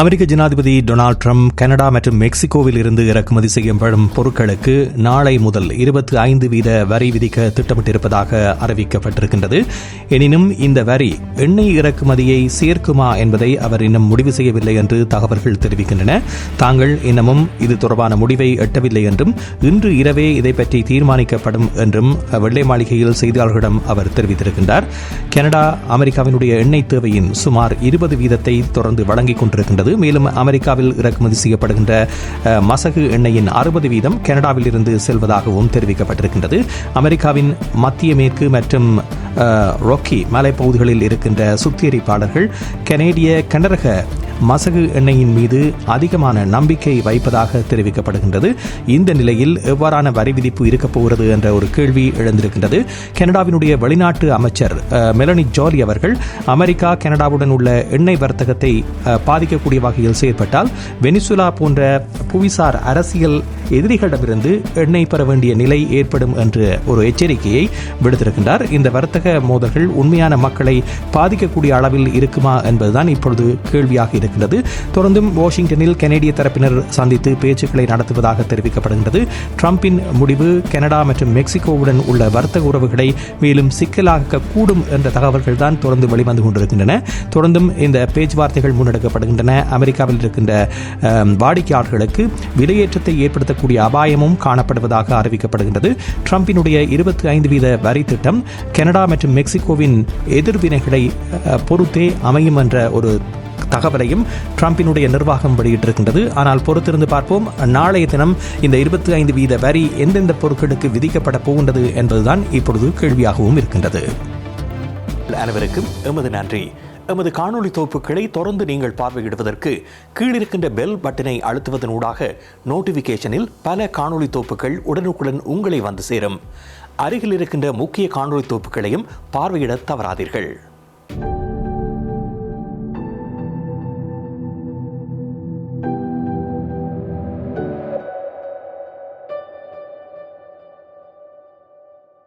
அமெரிக்க ஜனாதிபதி Donald Trump Canada மற்றும் மெக்சிகோவில் இருந்து இறக்குமதி செய்யப்படும் பொருட்களுக்கு நாளை முதல் இருபத்தி ஐந்து வீத வரி விதிக்க திட்டமிட்டிருப்பதாக அறிவிக்கப்பட்டிருக்கின்றது. எனினும் இந்த வரி எண்ணெய் இறக்குமதியை சேர்க்குமா என்பதை அவர் இன்னும் முடிவு செய்யவில்லை என்று தகவல்கள் தெரிவிக்கின்றன. தாங்கள் இன்னமும் இது தொடர்பான முடிவை எட்டவில்லை என்றும் இன்று இரவே இதை பற்றி தீர்மானிக்கப்படும் என்றும் வெள்ளை மாளிகையில் செய்தியாளர்களிடம் அவர் தெரிவித்திருக்கின்றார். கனடா அமெரிக்காவினுடைய எண்ணெய் தேவையின் சுமார் இருபது வீதத்தை தொடர்ந்து வழங்கிக் கொண்டிருக்கின்றது. மேலும் அமெரிக்காவில் இறக்குமதி செய்யப்படுகின்ற மசகு எண்ணெயின் அறுபது வீதம் கனடாவில் இருந்து செல்வதாகவும் தெரிவிக்கப்பட்டிருக்கின்றது. அமெரிக்காவின் மத்திய மேற்கு மற்றும் ரொக்கி மலைப்பகுதிகளில் இருக்கின்ற சுத்திகரிப்பாளர்கள் கனேடிய கனரக மசகு எண்ணெயின் மீது அதிகமான நம்பிக்கை வைப்பதாக தெரிவிக்கப்படுகின்றது. இந்த நிலையில் எவ்வாறான வரி விதிப்பு இருக்கப் போகிறது என்ற ஒரு கேள்வி எழுந்திருக்கின்றது. கனடாவினுடைய வெளிநாட்டு அமைச்சர் மெலனி ஜாலி அவர்கள் அமெரிக்கா கனடாவுடன் உள்ள எண்ணெய் வர்த்தகத்தை பாதிக்கக்கூடிய வகையில் செயற்பட்டால் வெனிசுலா போன்ற புவிசார் அரசியல் எதிரிகளிடமிருந்து எண்ணெய் பெற வேண்டிய நிலை ஏற்படும் என்ற ஒரு எச்சரிக்கையை விடுத்திருக்கின்றார். இந்த வர்த்தக மோதல்கள் உண்மையான மக்களை பாதிக்கக்கூடிய அளவில் இருக்குமா என்பதுதான் இப்பொழுது கேள்வியாக இருக்கின்றது தொடர்ந்தும் வாஷிங்டனில் கனேடிய தரப்பினர் சந்தித்து பேச்சுக்களை நடத்துவதாக தெரிவிக்கப்படுகின்றது. ட்ரம்பின் முடிவு கனடா மற்றும் மெக்சிகோவுடன் உள்ள வர்த்தக உறவுகளை மேலும் சிக்கலாக கூடும் என்ற தகவல்கள் தான் தொடர்ந்து வெளிவந்து கொண்டிருக்கின்றன. தொடர்ந்தும் இந்த பேச்சுவார்த்தைகள் முன்னெடுக்கப்படுகின்றன. அமெரிக்காவில் இருக்கின்ற வாடிக்கையாளர்களுக்கு விலையேற்றத்தை ஏற்படுத்தக்கூடிய அபாயமும் காணப்படுவதாக அறிவிக்கப்படுகின்றது. ட்ரம்பினுடைய இருபத்தி ஐந்து வீத வரி திட்டம் கனடா மற்றும் மெக்சிகோவின் எதிர்வினைகளை பொறுத்தே அமையும் என்ற ஒரு தகவலையும் ட்ரம்பினுடைய நிர்வாகம் வெளியிட்டிருக்கின்றது. ஆனால் பொறுத்திருந்து பார்ப்போம் நாளைய தினம் இந்த இருபத்தி ஐந்து வீத வரி எந்தெந்த பொருட்களுக்கு விதிக்கப்பட போகின்றது என்பதுதான் இப்பொழுது கேள்வியாகவும் இருக்கின்றது. அனைவருக்கும் எமது நன்றி. எமது காணொலி தொகுப்புகளை தொடர்ந்து நீங்கள் பார்வையிடுவதற்கு கீழிருக்கின்ற பெல் பட்டனை அழுத்துவதனூடாக நோட்டிஃபிகேஷனில் பல காணொளி தொகுப்புகள் உடனுக்குடன் உங்களை வந்து சேரும். அருகில் இருக்கின்ற முக்கிய காணொலி தொகுப்புகளையும் பார்வையிட தவறாதீர்கள்.